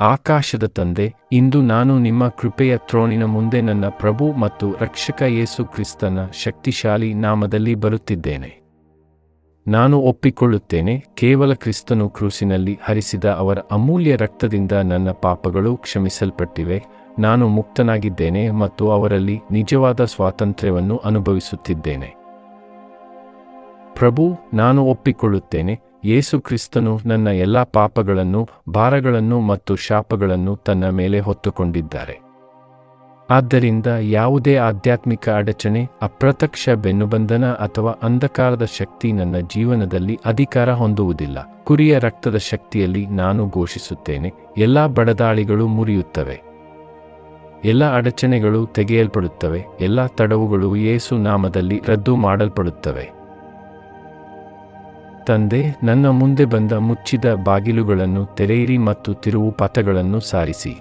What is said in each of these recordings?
ಆಕಾಶದ ತಂದೆ, ಇಂದು ನಾನು ನಿಮ್ಮ ಕೃಪೆಯ ಥ್ರೋನಿನ ಮುಂದೆ ನನ್ನ ಪ್ರಭು ಮತ್ತು ರಕ್ಷಕ ಯೇಸು ಕ್ರಿಸ್ತನ ಶಕ್ತಿಶಾಲಿ ನಾಮದಲ್ಲಿ ಬರುತ್ತಿದ್ದೇನೆ. ನಾನು ಒಪ್ಪಿಕೊಳ್ಳುತ್ತೇನೆ, ಕೇವಲ ಕ್ರಿಸ್ತನು ಕ್ರೂಸಿನಲ್ಲಿ ಹರಿಸಿದ ಅವರ ಅಮೂಲ್ಯ ರಕ್ತದಿಂದ ನನ್ನ ಪಾಪಗಳು ಕ್ಷಮಿಸಲ್ಪಟ್ಟಿವೆ, ನಾನು ಮುಕ್ತನಾಗಿದ್ದೇನೆ ಮತ್ತು ಅವರಲ್ಲಿ ನಿಜವಾದ ಸ್ವಾತಂತ್ರ್ಯವನ್ನು ಅನುಭವಿಸುತ್ತಿದ್ದೇನೆ. ಪ್ರಭು, ನಾನು ಒಪ್ಪಿಕೊಳ್ಳುತ್ತೇನೆ ಯೇಸು ಕ್ರಿಸ್ತನು ನನ್ನ ಎಲ್ಲಾ ಪಾಪಗಳನ್ನು, ಭಾರಗಳನ್ನು ಮತ್ತು ಶಾಪಗಳನ್ನು ತನ್ನ ಮೇಲೆ ಹೊತ್ತುಕೊಂಡಿದ್ದಾರೆ. ಆದ್ದರಿಂದ ಯಾವುದೇ ಆಧ್ಯಾತ್ಮಿಕ ಅಡಚಣೆ, ಅಪ್ರತ್ಯಕ್ಷ ಬೆನ್ನುಬಂಧನ ಅಥವಾ ಅಂಧಕಾರದ ಶಕ್ತಿ ನನ್ನ ಜೀವನದಲ್ಲಿ ಅಧಿಕಾರ ಹೊಂದುವುದಿಲ್ಲ. ಕುರಿಯ ರಕ್ತದ ಶಕ್ತಿಯಲ್ಲಿ ನಾನು ಘೋಷಿಸುತ್ತೇನೆ, ಎಲ್ಲಾ ಬಡದಾಳಿಗಳು ಮುರಿಯುತ್ತವೆ. ಎಲ್ಲ ಅಡಚಣೆಗಳು ತೆಗೆಯಲ್ಪಡುತ್ತವೆ, ಎಲ್ಲ ತಡವುಗಳು ಯೇಸು ನಾಮದಲ್ಲಿ ರದ್ದು ಮಾಡಲ್ಪಡುತ್ತವೆ. ತಂದೆ, ನನ್ನ ಮುಂದೆ ಬಂದ ಮುಚ್ಚಿದ ಬಾಗಿಲುಗಳನ್ನು ತೆರೆಯಿರಿ ಮತ್ತು ತಿರುವು ಪಥಗಳನ್ನು ಸಾರಿಸಿ.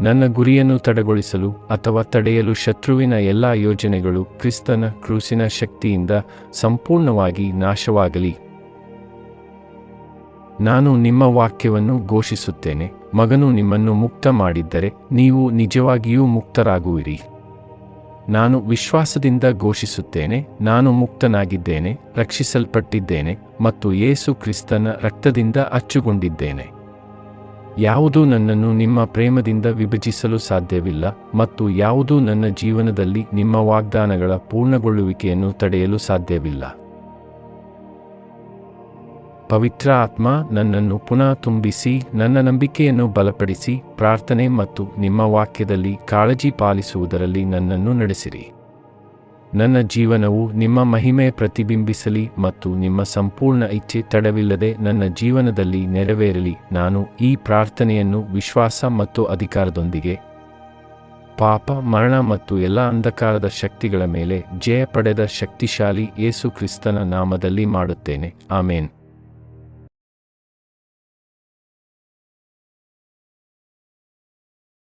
ನನ್ನ ಗುರಿಯನ್ನು ತಡೆಗೊಳಿಸಲು ಅಥವಾ ತಡೆಯಲು ಶತ್ರುವಿನ ಎಲ್ಲ ಯೋಜನೆಗಳು ಕ್ರಿಸ್ತನ ಕ್ರೂಸಿನ ಶಕ್ತಿಯಿಂದ ಸಂಪೂರ್ಣವಾಗಿ ನಾಶವಾಗಲಿ. ನಾನು ನಿಮ್ಮ ವಾಕ್ಯವನ್ನು ಘೋಷಿಸುತ್ತೇನೆ, ಮಗನು ನಿಮ್ಮನ್ನು ಮುಕ್ತ ಮಾಡಿದ್ದರೆ ನೀವು ನಿಜವಾಗಿಯೂ ಮುಕ್ತರಾಗುವಿರಿ. ನಾನು ವಿಶ್ವಾಸದಿಂದ ಘೋಷಿಸುತ್ತೇನೆ, ನಾನು ಮುಕ್ತನಾಗಿದ್ದೇನೆ, ರಕ್ಷಿಸಲ್ಪಟ್ಟಿದ್ದೇನೆ ಮತ್ತು ಯೇಸು ಕ್ರಿಸ್ತನ ರಕ್ತದಿಂದ ಅಚ್ಚುಗೊಂಡಿದ್ದೇನೆ. ಯಾವುದೂ ನನ್ನನ್ನು ನಿಮ್ಮ ಪ್ರೇಮದಿಂದ ವಿಭಜಿಸಲು ಸಾಧ್ಯವಿಲ್ಲ ಮತ್ತು ಯಾವುದೂ ನನ್ನ ಜೀವನದಲ್ಲಿ ನಿಮ್ಮ ವಾಗ್ದಾನಗಳ ಪೂರ್ಣಗೊಳ್ಳುವಿಕೆಯನ್ನು ತಡೆಯಲು ಸಾಧ್ಯವಿಲ್ಲ. ಪವಿತ್ರ ಆತ್ಮ ನನ್ನನ್ನು ಪುನಃ ತುಂಬಿಸಿ, ನನ್ನ ನಂಬಿಕೆಯನ್ನು ಬಲಪಡಿಸಿ, ಪ್ರಾರ್ಥನೆ ಮತ್ತು ನಿಮ್ಮ ವಾಕ್ಯದಲ್ಲಿ ಕಾಳಜಿ ಪಾಲಿಸುವುದರಲ್ಲಿ ನನ್ನನ್ನು ನಡೆಸಿರಿ. ನನ್ನ ಜೀವನವು ನಿಮ್ಮ ಮಹಿಮೆ ಪ್ರತಿಬಿಂಬಿಸಲಿ ಮತ್ತು ನಿಮ್ಮ ಸಂಪೂರ್ಣ ಇಚ್ಛೆ ತಡವಿಲ್ಲದೆ ನನ್ನ ಜೀವನದಲ್ಲಿ ನೆರವೇರಲಿ. ನಾನು ಈ ಪ್ರಾರ್ಥನೆಯನ್ನು ವಿಶ್ವಾಸ ಮತ್ತು ಅಧಿಕಾರದೊಂದಿಗೆ, ಪಾಪ, ಮರಣ ಮತ್ತು ಎಲ್ಲ ಅಂಧಕಾರದ ಶಕ್ತಿಗಳ ಮೇಲೆ ಜಯ ಪಡೆದ ಶಕ್ತಿಶಾಲಿ ಯೇಸು ಕ್ರಿಸ್ತನ ನಾಮದಲ್ಲಿ ಮಾಡುತ್ತೇನೆ. ಆಮೇನ್.